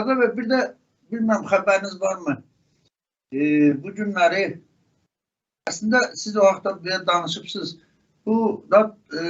Qaqa bəy, bir də bilməm xəbəriniz varmı? E, bu günləri əslində siz o vaxtda belə danışıbsınız. Bu da e,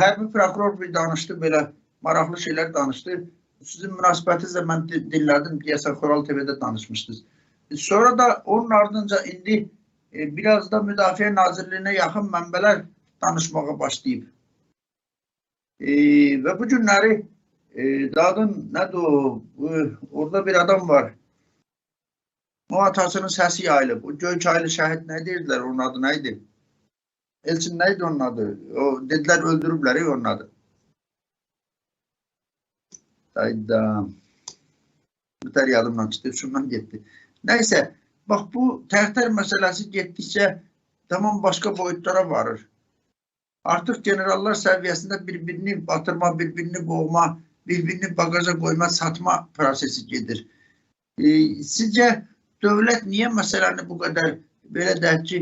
hərbi prokuror bir danışdı belə maraqlı şeylər danışdı. Sizin münasibətinizlə mən di- dinlədim deyəsən Xoral TV-də danışmışdınız. E, Sonra da onun ardınca indi e, biraz da Müdafiə Nazirliyinə yaxın mənbələr danışmağa başlayıb. E, və bu günləri e, dadın nədir o? Bu, orada bir adam var. O atasının səsi yayılıb. O Göyçaylı şəhid nə deyirdilər? Onun adı nə idi? Elçin nə idi onun adı? O dedilər öldürüblər onun adı. Hayda. Bu tər yadımdan çıxdı, şundan getdi. Nəysə, bax bu tərtər məsələsi getdikcə tamam başqa boyutlara varır. Artıq generallar səviyyəsində bir-birini batırma, bir-birini boğma, bir-birini bagaja qoyma, satma prosesi gedir. E, sizcə dövlət niyə məsələni bu qədər belə deyək ki,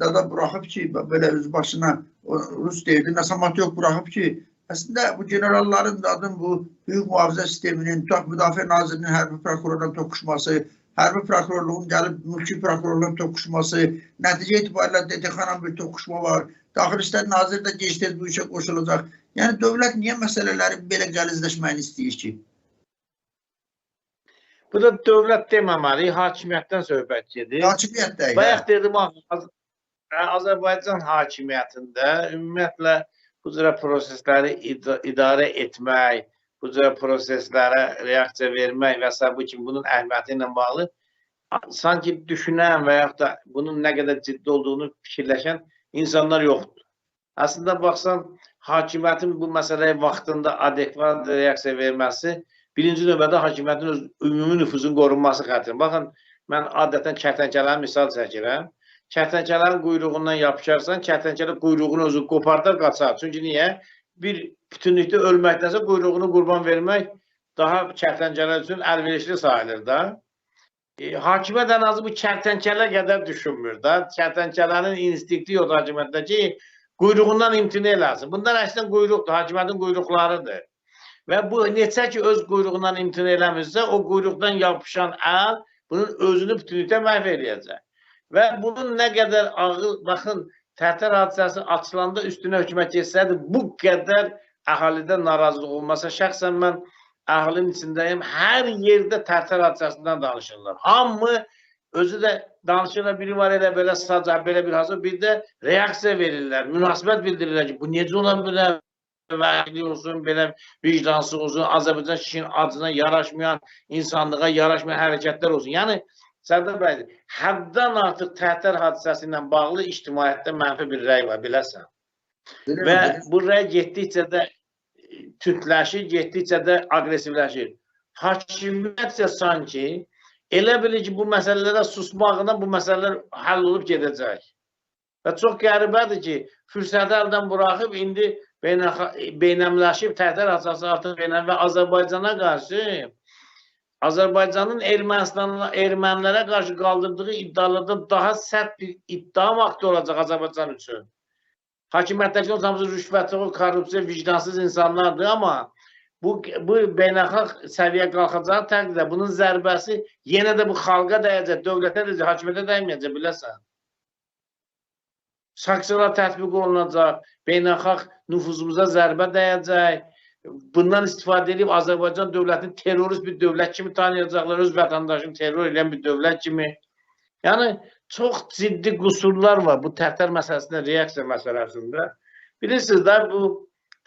dada buraxıb ki, belə öz başına Rus deyirdi, nəsamat yox buraxıb ki, əslində bu generalların da adın bu hüquq mühafizə sisteminin, müdafiə nazirinin hərbi prokurorla toqquşması, hərbi prokurorluğun gəlib mülki prokurorla toqquşması, nəticə itibarilə DTX-la bir toqquşma var. Daxili İşlər Naziri də gec-tez bu işə qoşulacaq. Yəni dövlət niyə məsələləri belə qəlizləşməyini istəyir ki? Bu da dövlət deməməli, hakimiyyətdən söhbət gedir. Hakimiyyətdə. Bayaq dedim Az- Azərbaycan hakimiyyətində ümumiyyətlə bu cür prosesləri ida- idarə etmək, bu cür proseslərə reaksiya vermək və s. bu kimi bunun əhəmiyyəti ilə bağlı sanki düşünən və yaxud da bunun nə qədər ciddi olduğunu fikirləşən insanlar yoxdur. Əslində baxsan, hakimiyyətin bu məsələyə vaxtında adekvat reaksiya verməsi birinci növbədə hakimiyyətin öz ümumi nüfuzun qorunması xatirinə. Baxın, mən adətən kərtənkələnin misal çəkirəm. Kərtənkələnin quyruğundan yapışarsan, kərtənkələ quyruğunu özü qopardar, qaçar. Çünki niyə? Bir bütünlükdə ölməkdənsə quyruğunu qurban vermək daha kərtənkələ üçün əlverişli sayılır da. E, hakimiyyət ən azı bu kərtənkələ qədər düşünmür da. Kərtənkələnin instinkti yox hakimiyyətdə ki, quyruğundan imtina eləsin. Bunlar əslində quyruqdur, hakimiyyətin quyruqlarıdır. Və bu neçə ki öz quyruğundan imtina eləmirsə, o quyruqdan yapışan əl bunun özünü bütünlükdə məhv eləyəcək. Və bunun nə qədər ağır, baxın, Tərtər hadisəsi açılanda üstünə hökumət geçsəydi, bu qədər əhalidə narazılıq olmasa, şəxsən mən əhalinin içindəyim, hər yerdə Tərtər hadisəsindən danışırlar. Hamı özü də danışırlar, biri var elə belə saca, belə bir hazır, bir də reaksiya verirlər, münasibət bildirirlər ki, bu necə ola bilər? vəkili olsun, belə vicdansız olsun, Azərbaycan kişinin acına yaraşmayan, insanlığa yaraşmayan hərəkətlər olsun. Yəni Sərdar bəy, həddən artıq Tərtər hadisəsi ilə bağlı ictimaiyyətdə mənfi bir rəy var, biləsən. Və bu rəy getdikcə də tündləşir, getdikcə də aqressivləşir. Hakimiyyət isə sanki elə bilir ki, bu məsələlərə susmağına bu məsələlər həll olub gedəcək. Və çox qəribədir ki, fürsəti əldən buraxıb indi beynəmləşib Tərtər hadisəsi artıq beynəm və Azərbaycana qarşı Azərbaycanın Ermənistanla ermənilərə qarşı qaldırdığı iddialardan daha sərt bir iddia aktı olacaq Azərbaycan üçün. Hakimiyyətdəki o hamısı rüşvətçi, korrupsiya, vicdansız insanlardır, amma bu bu beynəlxalq səviyyə qalxacağı təqdirdə bunun zərbəsi yenə də bu xalqa dəyəcək, dövlətə dəyəcək, hakimiyyətə dəyməyəcək, biləsən. Sanksiyalar tətbiq olunacaq, beynəlxalq nüfuzumuza zərbə dəyəcək, bundan istifadə edib Azərbaycan dövlətini terrorist bir dövlət kimi tanıyacaqlar, öz vətəndaşını terror edən bir dövlət kimi. Yəni çox ciddi qüsurlar var bu Tərtər məsələsində, reaksiya məsələsində. Bilirsiniz də bu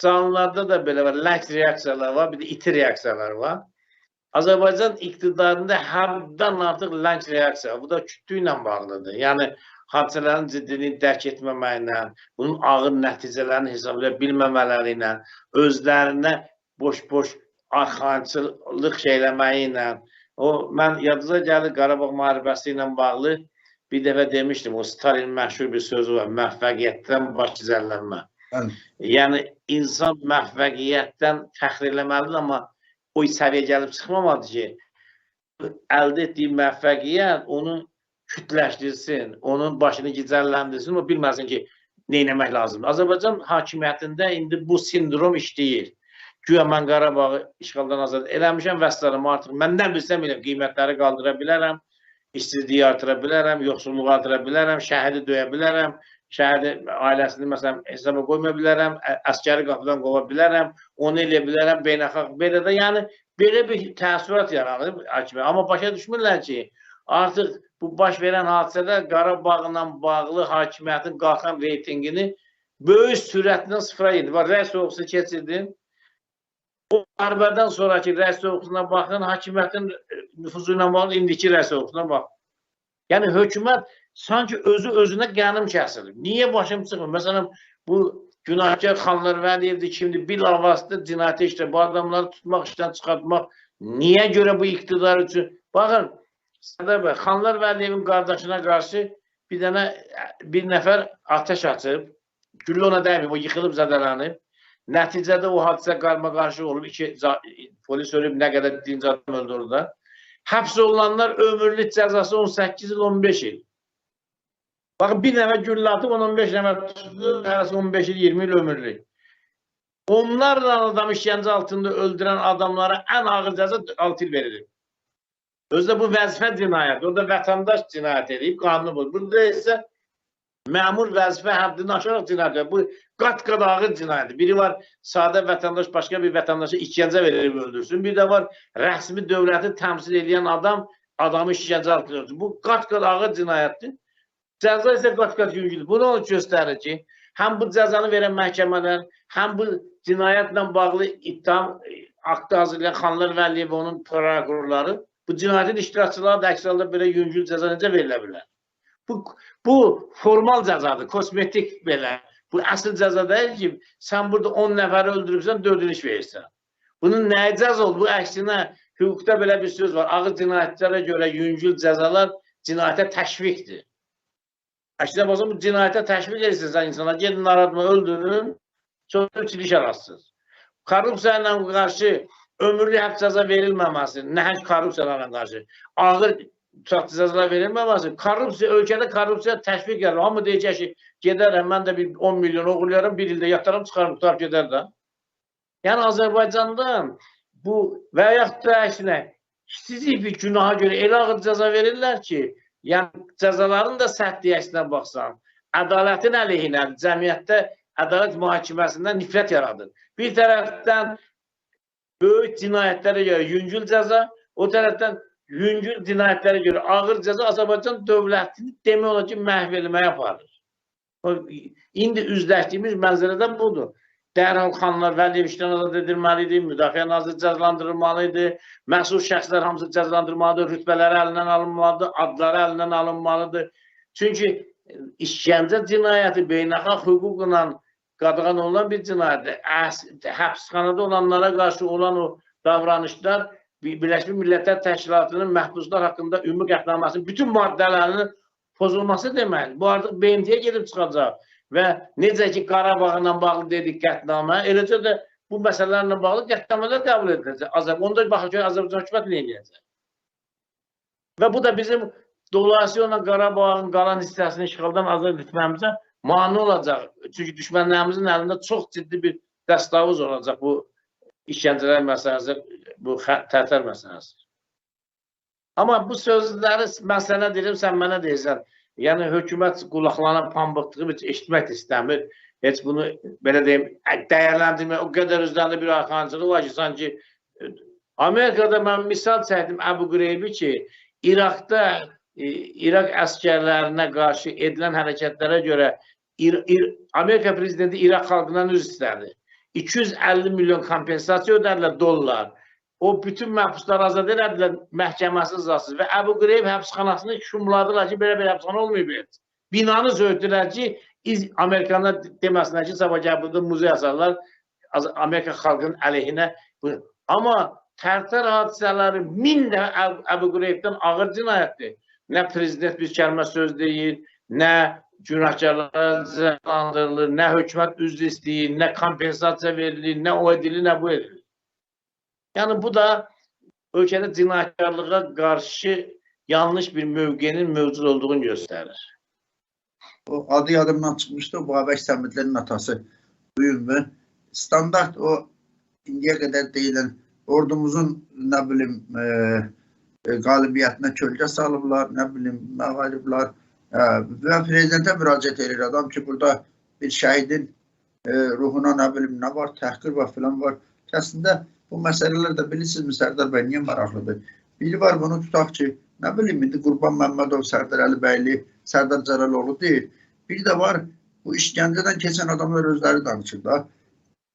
canlılarda da belə var, lənk reaksiyalar var, bir də iti reaksiyalar var. Azərbaycan iqtidarında həddən artıq lənk reaksiya. Bu da kütlü ilə bağlıdır. Yəni hadisələrin ciddiliyini dərk etməməklə, bunun ağır nəticələrini hesablaya bilməmələri ilə, özlərinə boş-boş arxaçılıq şeyləməyi ilə, o mən yadınıza gəlir Qarabağ müharibəsi ilə bağlı bir dəfə demişdim, o Stalin məşhur bir sözü var, məhvəqiyyətdən baş gizərlənmə. Yəni insan məhvəqiyyətdən fəxr eləməlidir, amma o səviyyə gəlib çıxmamalıdır ki, əldə etdiyi məvəqqiyyət onu kütləşdirsin, onun başını gicəlləndirsin, o bilməsin ki, nə etmək lazımdır. Azərbaycan hakimiyyətində indi bu sindrom işləyir. Güya mən Qarabağı işğaldan azad eləmişəm və s. artıq məndən bilsəm elə qiymətləri qaldıra bilərəm, işsizliyi artıra bilərəm, yoxsulluğu artıra bilərəm, şəhidi döyə bilərəm, şəhidi ailəsini məsələn hesaba qoyma bilərəm, əskəri qapıdan qova bilərəm, onu eləyə bilərəm, beynəlxalq belə də yəni belə bir təəssürat yaranır hakimə. Amma başa düşmürlər ki, artıq bu baş verən hadisədə Qarabağla bağlı hakimiyyətin qalxan reytinqini böyük sürətlə sıfıra yedi. Var, rəy soğuqsu keçirdin. O darbədən sonraki rəy soğuqsuna baxın, hakimiyyətin e, nüfuzu ilə bağlı indiki rəy soğuqsuna bax. Yəni hökumət sanki özü özünə qənim kəsilir. Niyə başım çıxmır? Məsələn, bu günahkar Xanlar Vəliyevdir kimdir? Bilavasitə cinayət işlə bu adamları tutmaq, işdən çıxartmaq. Niyə görə bu iqtidar üçün? Baxın, Sədər bəy, Xanlar Vəliyevin qardaşına qarşı bir dənə bir nəfər atəş açıb, güllə ona dəyməyib, o yıxılıb zədələnib. Nəticədə o hadisə qarma qarşı olub, iki polis ölüb, nə qədər dinc adam öldü orada. Həbs olunanlar ömürlük cəzası 18 il, 15 il. Baxın, bir nəfər güllə atıb, 15 nəfər tutdu, hərəsi 15 il, 20 il ömürlük. Onlarla adam işgəncə altında öldürən adamlara ən ağır cəza 6 il verilir. Özdə bu vəzifə cinayəti, orada vətəndaş cinayət edib, qanunu bu. Burada isə məmur vəzifə həddini aşaraq cinayət. Bu qat-qat ağır cinayətdir. Biri var, sadə vətəndaş başqa bir vətəndaşı işgəncə verib öldürsün. Bir də var, rəsmi dövləti təmsil edən adam adamı işgəncə altında öldürsün. Bu qat-qat ağır cinayətdir. Cəza isə qat-qat yüngüldür. Bu onu göstərir ki, həm bu cəzanı verən məhkəmələr, həm bu cinayətlə bağlı ittiham aktı hazırlayan Xanlar Vəliyev və onun prokurorları bu cinayətin iştirakçıları da əks halda belə yüngül cəza necə verilə bilər? Bu, bu formal cəzadır, kosmetik belə. Bu əsl cəza deyil ki, sən burada 10 nəfəri öldürübsən, 4 iş verirsən. Bunun nəyə cəza oldu? Bu əksinə hüquqda belə bir söz var. Ağır cinayətlərə görə yüngül cəzalar cinayətə təşviqdir. Əksinə baxsan, bu cinayətə təşviq edirsən sən insana, gedin aratma, öldürün, sonra üç il iş arasınız. Korrupsiya ilə qarşı ömürlük həbs cəza verilməməsi, nəhəng korrupsiyalarla qarşı ağır tutaq cəzalar verilməməsi, korrupsiya, ölkədə korrupsiya təşviq edir. Hamı deyəcək ki, gedərəm, mən də bir 10 milyon oğurlayaram, bir ildə yatarım, çıxarım, tutar gedər də. Yəni Azərbaycanda bu və yaxud da əksinə kiçicik bir günaha görə elə ağır cəza verirlər ki, yəni cəzaların da sərtliyi əksinə baxsan, ədalətin əleyhinə, cəmiyyətdə ədalət mühakiməsindən nifrət yaradır. Bir tərəfdən böyük cinayətlərə görə yüngül cəza, o tərəfdən yüngül cinayətlərə görə ağır cəza Azərbaycan dövlətini demək olar ki, məhv etməyə aparır. İndi üzləşdiyimiz mənzərədə budur. Dərhal xanlar Vəliyev işdən azad edilməli idi, müdafiə naziri cəzalandırılmalı idi, məsul şəxslər hamısı cəzalandırılmalıdır, rütbələri əlindən alınmalıdır, adları əlindən alınmalıdır. Çünki işgəncə cinayəti beynəlxalq hüquqla qadağan olunan bir cinayətdir. Həbsxanada olanlara qarşı olan o davranışlar Birləşmiş Millətlər Təşkilatının məhbuslar haqqında ümumi qətnaməsinin bütün maddələrinin pozulması demək. Bu artıq BMT-yə gedib çıxacaq və necə ki Qarabağla bağlı dedik qətnamə, eləcə də bu məsələlərlə bağlı qətnamələr qəbul ediləcək. Azər onda baxaq ki Azərbaycan hökuməti nə edəcək? Və bu da bizim dolayısıyla Qarabağın qalan hissəsini işğaldan azad etməyimizə mane olacaq. Çünki düşmənlərimizin əlində çox ciddi bir dəstəvuz olacaq bu işgəncələr məsələsi, bu tərtər məsələsi. Amma bu sözləri mən sənə deyirəm, sən mənə deyirsən. Yəni hökumət qulaqlarına pambıqdığı heç eşitmək istəmir. Heç bunu belə deyim, dəyərləndirmək o qədər üzərində bir arxancılığı var ki, sanki e, Amerikada mən misal çəkdim Əbu Qureybi ki, İraqda e, İraq əskərlərinə qarşı edilən hərəkətlərə görə İr İr Amerika prezidenti İraq xalqından üzr istədi. 250 milyon kompensasiya ödədilər dollar. O bütün məhbusları azad elədilər məhkəməsi rızasız və Əbu Qureyb həbsxanasını şumladılar ki, belə-belə həbsxana olmayıb. Binanı söydülər ki, iz Amerikanlar deməsinlər ki, sabah gəl burada muzey asarlar Amerika xalqının əleyhinə. Amma tərtər hadisələri min də Əb- Əbu Qureybdən ağır cinayətdir. Nə prezident bir kəlmə söz deyir, nə günahkarlara cəzalandırılır, nə hökumət üzr istəyir, nə kompensasiya verilir, nə o edilir, nə bu edilir. Yəni bu da ölkədə cinayətkarlığa qarşı yanlış bir mövqenin mövcud olduğunu göstərir. O adı yadımdan çıxmışdı. O Babək Səmidlərin atası bu mü? Standart o indiyə qədər deyilən ordumuzun nə bilim e, e, qalibiyyətinə kölgə salıblar, nə bilim məğaliblər e, və prezidentə müraciət edir adam ki, burada bir şəhidin e, ruhuna nə bilim nə var, təhqir var filan var. Əslində bu məsələlər də bilirsinizmi Sərdar bəy niyə maraqlıdır? Biri var bunu tutaq ki, nə bilim indi Qurban Məmmədov, Sərdar Əlibəyli, Sərdar Cəlaloğlu deyil. Bir də var bu işgəncədən keçən adamlar özləri danışır da.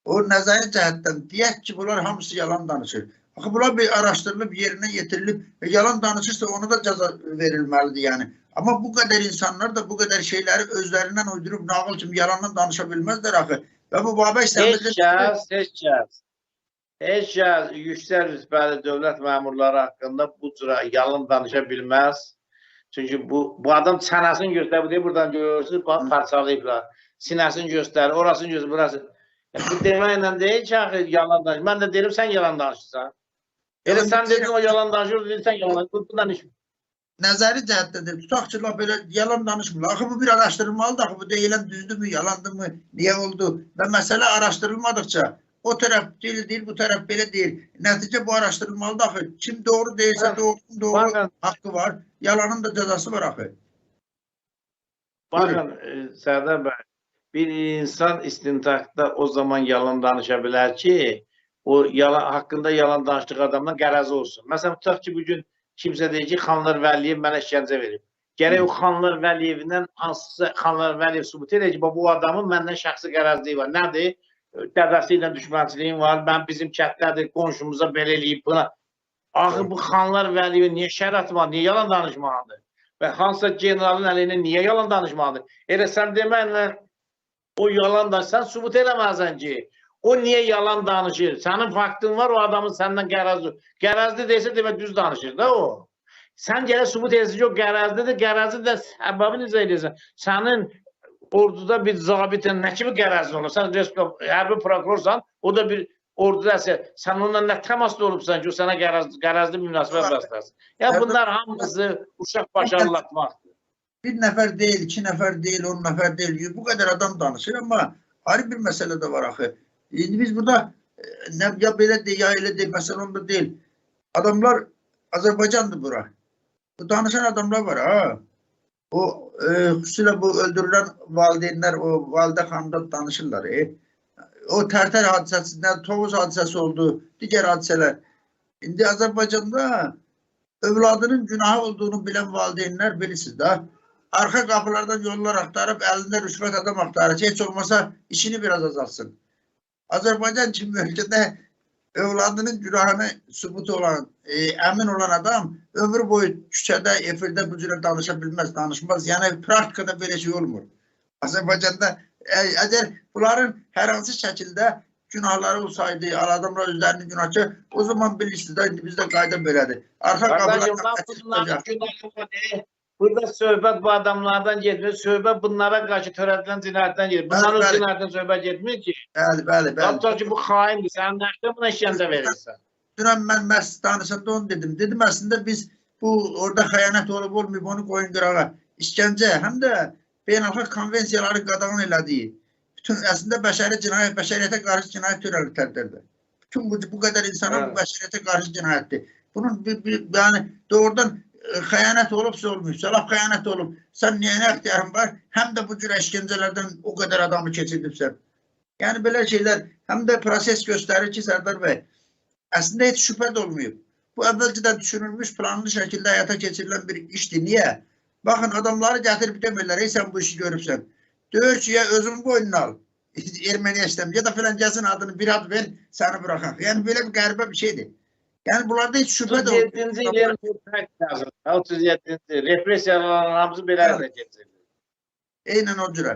O nəzəri cəhətdən deyək ki, bunlar hamısı yalan danışır. Axı bunlar bir araşdırılıb, yerinə yetirilib, e, yalan danışırsa ona da cəza verilməlidir yəni. Amma bu qədər insanlar da bu qədər şeyləri özlərindən uydurub nağıl kimi yalandan danışa bilməzlər axı. Və bu Babək Heç Səmədli kəs, heç kəs. Heç kəs yüksək rütbəli dövlət məmurları haqqında bu cür yalan danışa bilməz. Çünki bu bu adam çənəsini göstərir, bu deyir buradan görürsünüz, bax parçalayıblar. Sinəsini göstərir, orasını göstərir, burası. Ya, bu deməklə deyil ki, axı yalan danışır. Mən də deyirəm sən yalan danışırsan. Elə sən dedin o yalan danışır, dedin sən yalan. Bu danışmır. Nəzəri cəhətdədir. Tutaq ki, belə yalan danışmırlar. Axı bu bir araşdırılmalıdır. Axı bu deyilən düzdürmü, yalandırmı, niyə oldu? Və məsələ araşdırılmadıkça o tərəf deyil, deyil, bu tərəf belə deyil. Nəticə bu araşdırılmalıdır axı. Kim doğru deyilsə Hə. doğru, Baxın, haqqı var. Yalanın da cəzası var axı. Baxın, e, Sərdar bəy, bir insan istintaqda o zaman yalan danışa bilər ki, o yalan haqqında yalan danışdığı adamdan qərəzi olsun. Məsələn, tutaq ki, bu gün kimsə deyir ki, Xanlar Vəliyev mənə işgəncə verib. Gərək o Xanlar Vəliyevindən hansısa Xanlar Vəliyev sübut edək ki, bu adamın məndən şəxsi qərəzliyi var. Nədir? Dədəsi ilə düşmənçiliyim var. Mən bizim kətdədir, qonşumuza belə eləyib buna. Axı bu Xanlar Vəliyevin niyə şərait var? Niyə yalan danışmalıdır? və hansısa generalın əleyhinə niyə yalan danışmalıdır? Elə sən deməklə o yalan da sən sübut eləməzsən ki, o niyə yalan danışır? Sənin faktın var, o adamın səndən qərəzli. Qərəzli desə demək düz danışır da o. Sən gələ sübut eləsin ki, o qərəzlidir, qərəzli də səbəbi necə eləyirsən? Sənin orduda bir zabitin nə kimi qərəzli olur? Sən hərbi prokurorsan, o da bir orduda əsə, sən onunla nə təmasda olubsan ki, o sənə qərəzli, qərəzli münasibət bəsləsin. Ya bunlar hamısı uşaq başı anlatmaqdır. Bir nəfər deyil, iki nəfər deyil, on nəfər deyil. Bu qədər adam danışır, amma ayrı bir məsələ də var axı. İndi biz burada e, nə ya belə de, ya elə de, məsələ onda deyil. Adamlar Azərbaycandır bura. Bu danışan adamlar var ha. O e, xüsusilə bu öldürülən valideynlər o validə xanımdan danışırlar. E. O tərtər hadisəsindən Tovuz hadisəsi oldu, digər hadisələr. İndi Azərbaycanda övladının günahı olduğunu bilən valideynlər bilirsiniz də. Arxa qapılardan yollar axtarıb əlində rüşvət adam axtarır ki, heç olmasa işini biraz azaltsın. Azərbaycan kimi ölkədə övladının günahını sübut olan, e, əmin olan adam ömür boyu küçədə, efirdə bu cürə danışa bilməz, danışmaz. Yəni praktikada belə şey olmur. Azərbaycanda əgər bunların hər hansı şəkildə günahları olsaydı, adamlar özlərini günahçı, o zaman bilirsiniz də indi bizdə qayda belədir. Arxa Qardaşım, qapılardan Burada söhbət bu adamlardan getmir. Söhbət bunlara qarşı törədilən cinayətdən gedir. Bunların Bəli, bəli. cinayətdən söhbət getmir ki. Bəli, bəli, bəli. Hatta ki bu xaindir. Sən nəşdə buna işgəncə verirsən. Dünən mən məhz danışanda onu dedim. Dedim əslində biz bu orada xəyanət olub olmayıb onu qoyun qırağa. İşgəncə həm də beynəlxalq konvensiyaları qadağan elədiyi. Bütün əslində bəşəri cinayət, bəşəriyyətə qarşı cinayət törədilirdir. Bütün bu, bu qədər insana bu Evet. bəşəriyyətə qarşı cinayətdir. Bunun bir, bir yəni doğrudan xəyanət olubsa olmayıbsa, laf xəyanət olub. Sən niyə nə ixtiyarın var? Həm də bu cür əşkəncələrdən o qədər adamı keçirdibsən. Yəni belə şeylər həm də proses göstərir ki, Sərdar bəy, əslində heç şübhə də olmayıb. Bu əvvəlcədən düşünülmüş, planlı şəkildə həyata keçirilən bir işdir. Niyə? Baxın, adamları gətirib demirlər, ey sən bu işi görübsən. Deyir ki, ya özün boynuna al. Erməniyə işləm, ya da filan gəlsin adını bir ad ver, səni buraxaq. Yəni belə bir qəribə bir şeydir. Yəni bunlarda heç şübhə də 37-ci ilin bu fakt yazır. 37-ci repressiyaların hamısı belə Evet. hərəkət keçirir. Eynən o cürə.